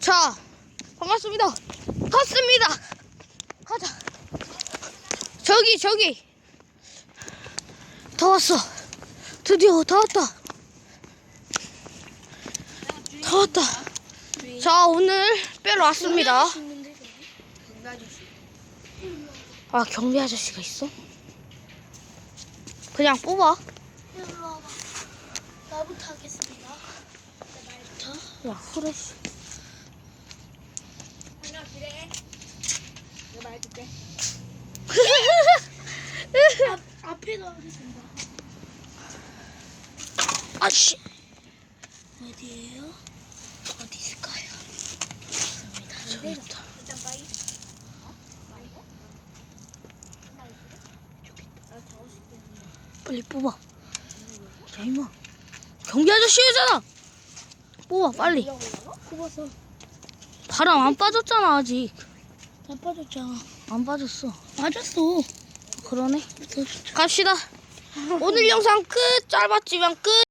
자, 반갑습니다. 갔습니다. 가자. 저기, 저기. 다 왔어. 드디어 다 왔다. 다 왔다. 자, 오늘 빼러 왔습니다. 아, 경비 아저씨가 있어? 그냥 뽑아. 나부터 하겠습니다. 나부터. 야, 그래. 하나 그래. 내가 말해줄게. 앞 앞에도 하겠습니다. 아씨. 어디에요? 어디 있을까요? 저기 있다. 일단 바이. 빨리 뽑아. 야, 임마. 경비 아저씨 오잖아. 뽑아, 빨리. kub어서 바람 안 빠졌잖아, 아직. 다 빠졌잖아. 안 빠졌어. 맞았어. 그러네. 갑시다. 오늘 영상 끝. 짧았지만 끝.